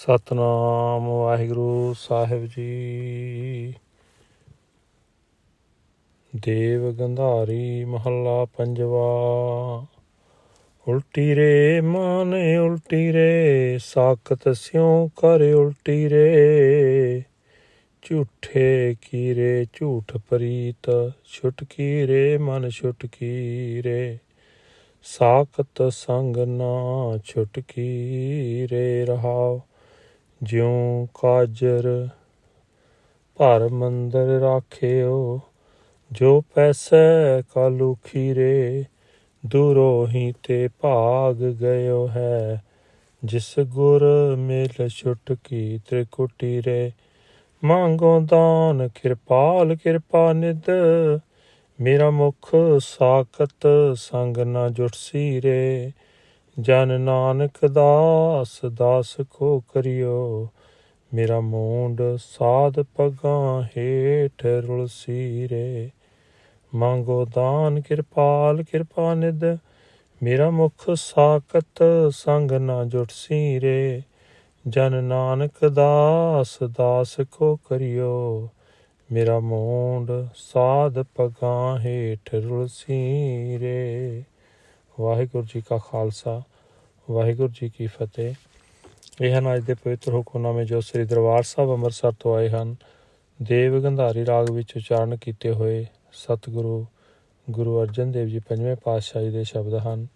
ਸਤਨਾਮ ਵਾਹਿਗੁਰੂ ਸਾਹਿਬ ਜੀ। ਦੇਵ ਗੰਧਾਰੀ ਮਹੱਲਾ ਪੰਜਵਾ। ਉਲਟੀ ਰੇ ਮਨ, ਉਲਟੀ ਰੇ ਸਾਖਤ ਸਿਉ ਕਰ, ਉਲਟੀ ਰੇ ਝੂਠੇ ਕੀਰੇ, ਝੂਠ ਪ੍ਰੀਤ ਛੁਟਕੀ ਰੇ ਮਨ ਛੁਟਕੀ ਰੇ ਸਾਖਤ ਸੰਗ ਨਾ ਛੁਟਕੀ ਰੇ ਰਹਾਓ। ਜਿਉ ਕਾਜਰ ਭਰ ਮੰਦਰ ਰਾਖਿਓ, ਜੋ ਪੈਸੈ ਕਾਲੂ ਖੀਰੇ ਦੂਰੋਂ ਹੀ ਤੇ ਭਾਗ ਗਇਓ ਹੈ। ਜਿਸ ਗੁਰ ਮਿਲ ਛੁਟਕੀ ਤ੍ਰਿਕੁਟੀ ਰੇ, ਮੰਗੋ ਦਾਨ ਕਿਰਪਾਲ, ਕਿਰਪਾ ਨਿਦ ਮੇਰਾ ਮੁਖ ਸਾਖਤ ਸੰਗ ਨਾ ਜੁਟਸੀ ਰੇ ਜਨ ਨਾਨਕ ਦਾਸ ਦਾਸ ਕੋ ਕਰਿਓ। ਮੇਰਾ ਮੂੰਡ ਸਾਧ ਪਗਾਂ ਹੇਠ ਰੁਲਸੀ ਰੇ। ਮੰਗੋ ਦਾਨ, ਕਿਰਪਾਲ, ਕਿਰਪਾ ਨਿਦ ਮੇਰਾ ਮੁਖ ਸਾਕਤ ਸੰਗ ਨਾ ਜੁਟਸੀ ਰੇ। ਜਨ ਨਾਨਕ ਦਾਸ ਦਾਸ ਕੋ ਕਰਿਓ। ਮੇਰਾ ਮੂੰਡ ਸਾਧ ਪਗਾਂ ਹੇਠ ਰੁਲਸੀ ਰੇ। ਵਾਹਿਗੁਰੂ ਜੀ ਕਾ ਖਾਲਸਾ। ਵਾਹਿਗੁਰੂ ਜੀ ਕੀ ਫਤਿਹ। ਇਹ ਹਨ ਅੱਜ ਦੇ ਪਵਿੱਤਰ ਹੁਕਮਨਾਮੇ ਜੋ ਸ੍ਰੀ ਦਰਬਾਰ ਸਾਹਿਬ ਅੰਮ੍ਰਿਤਸਰ ਤੋਂ ਆਏ ਹਨ। ਦੇਵ ਗੰਧਾਰੀ ਰਾਗ ਵਿੱਚ ਉਚਾਰਨ ਕੀਤੇ ਹੋਏ ਸਤਿਗੁਰੂ ਗੁਰੂ ਅਰਜਨ ਦੇਵ ਜੀ ਪੰਜਵੇਂ ਪਾਤਸ਼ਾਹ ਜੀ ਦੇ ਸ਼ਬਦ ਹਨ।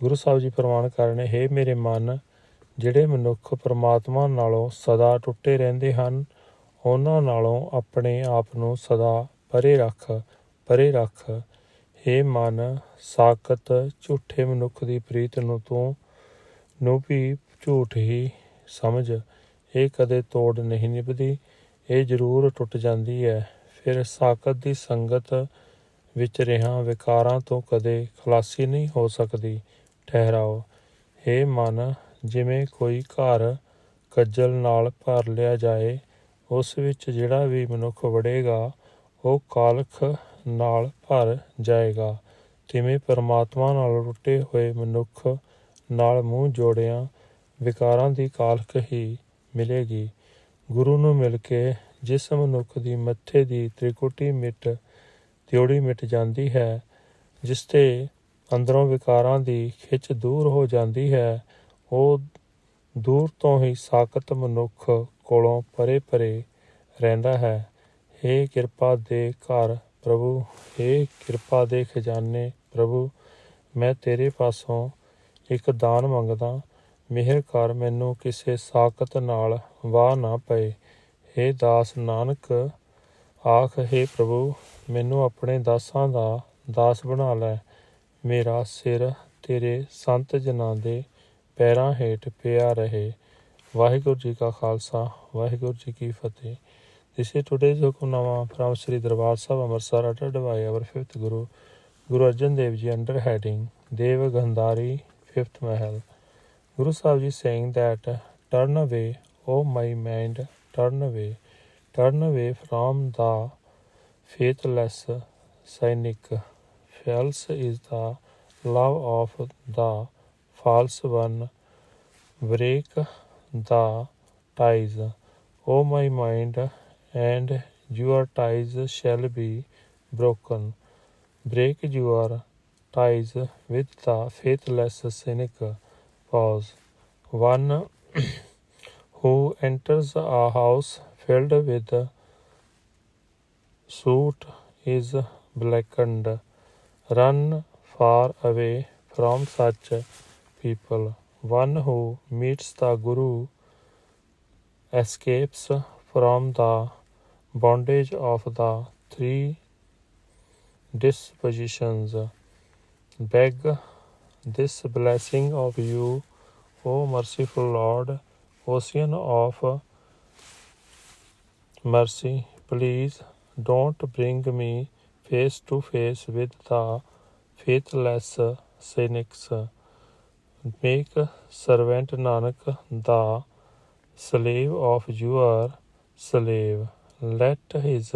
ਗੁਰੂ ਸਾਹਿਬ ਜੀ ਪ੍ਰਮਾਣ ਕਰ ਰਹੇ ਹੈ ਮੇਰੇ ਮਨ, ਜਿਹੜੇ ਮਨੁੱਖ ਪਰਮਾਤਮਾ ਨਾਲੋਂ ਸਦਾ ਟੁੱਟੇ ਰਹਿੰਦੇ ਹਨ, ਉਹਨਾਂ ਨਾਲੋਂ ਆਪਣੇ ਆਪ ਨੂੰ ਸਦਾ ਪਰੇ ਰੱਖ ਪਰੇ ਰੱਖ। ਹੇ ਮਨ, ਸਾਖਤ ਝੂਠੇ ਮਨੁੱਖ ਦੀ ਪ੍ਰੀਤ ਨੂੰ ਤੂੰ ਨੂੰ ਵੀ ਝੂਠ ਹੀ ਸਮਝ। ਇਹ ਕਦੇ ਤੋੜ ਨਹੀਂ ਨਿਭਦੀ। ਇਹ ਜ਼ਰੂਰ ਟੁੱਟ ਜਾਂਦੀ ਹੈ। ਫਿਰ ਸਾਕਤ ਦੀ ਸੰਗਤ ਵਿੱਚ ਰਿਹਾ ਵਿਕਾਰਾਂ ਤੋਂ ਕਦੇ ਖਲਾਸੀ ਨਹੀਂ ਹੋ ਸਕਦੀ। ਠਹਿਰਾਓ। ਹੇ ਮਨ, ਜਿਵੇਂ ਕੋਈ ਘਰ ਕੱਜਲ ਨਾਲ ਭਰ ਲਿਆ ਜਾਏ, ਉਸ ਵਿੱਚ ਜਿਹੜਾ ਵੀ ਮਨੁੱਖ ਵੜੇਗਾ, ਉਹ ਕਾਲਖ ਨਾਲ ਭਰ ਜਾਏਗਾ। ਤਿਵੇਂ ਪਰਮਾਤਮਾ ਨਾਲ ਟੁੱਟੇ ਹੋਏ ਮਨੁੱਖ ਨਾਲ ਮੂੰਹ ਜੋੜਿਆਂ ਵਿਕਾਰਾਂ ਦੀ ਕਾਲਖ ਹੀ ਮਿਲੇਗੀ। ਗੁਰੂ ਨੂੰ ਮਿਲ ਕੇ ਜਿਸ ਮਨੁੱਖ ਦੀ ਮੱਥੇ ਦੀ ਤ੍ਰਿਕੁਟੀ ਮਿਟ, ਤਿਉੜੀ ਮਿਟ ਜਾਂਦੀ ਹੈ, ਜਿਸ ਤੇ ਅੰਦਰੋਂ ਵਿਕਾਰਾਂ ਦੀ ਖਿੱਚ ਦੂਰ ਹੋ ਜਾਂਦੀ ਹੈ, ਉਹ ਦੂਰ ਤੋਂ ਹੀ ਸਾਖਤ ਮਨੁੱਖ ਕੋਲੋਂ ਪਰੇ ਪਰੇ ਰਹਿੰਦਾ ਹੈ। हे ਕਿਰਪਾ ਦੇ ਘਰ ਪ੍ਰਭੂ हे ਕਿਰਪਾ ਦੇ ਖਜ਼ਾਨੇ ਪ੍ਰਭੂ, ਮੈਂ ਤੇਰੇ ਪਾਸੋਂ ਇੱਕ ਦਾਨ ਮੰਗਦਾ ਮਿਹਰ ਕਰ ਮੈਨੂੰ ਕਿਸੇ ਸਾਖਤ ਨਾਲ ਵਾਹ ਨਾ ਪਏ हे ਦਾਸ ਨਾਨਕ ਆਖ हे ਪ੍ਰਭੂ ਮੈਨੂੰ ਆਪਣੇ ਦਾਸਾਂ ਦਾ ਦਾਸ ਬਣਾ ਲੈ ਮੇਰਾ ਸਿਰ ਤੇਰੇ ਸੰਤ ਜਨਾਂ ਦੇ ਪੈਰਾਂ ਹੇਠ ਪਿਆ ਰਹੇ ਵਾਹਿਗੁਰੂ ਜੀ ਕਾ ਖਾਲਸਾ ਵਾਹਿਗੁਰੂ ਜੀ ਕੀ ਫਤਿਹ this is today's hukamnama from Sri Darbar Sahib Amritsar uttered by our 5th Guru Guru Arjan Dev ji under heading Dev Gandhari fifth Mahal. Guru Sahib Ji saying that turn away, O my mind, turn away, turn away from the faithless cynic. False is the love of the false one. Break the ties, O my mind, and your ties shall be broken. Break your ties with the faithless cynic. Pause. One who enters a house filled with soot is blackened. Run far away from such people. One who meets the Guru escapes from the bondage of the three dispositions. Beg this blessing of you, O merciful Lord, ocean of mercy. Please don't bring me face to face with the faithless cynics. Make servant Nanak the slave of your slave. Let his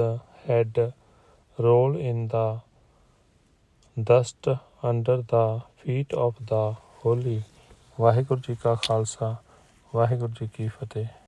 head roll in the dust under the feet of the holy Waheguru ji ਕਾ ਖਾਲਸਾ ਵਾਹਿਗੁਰੂ ਜੀ ਕੀ ਫਤਿਹ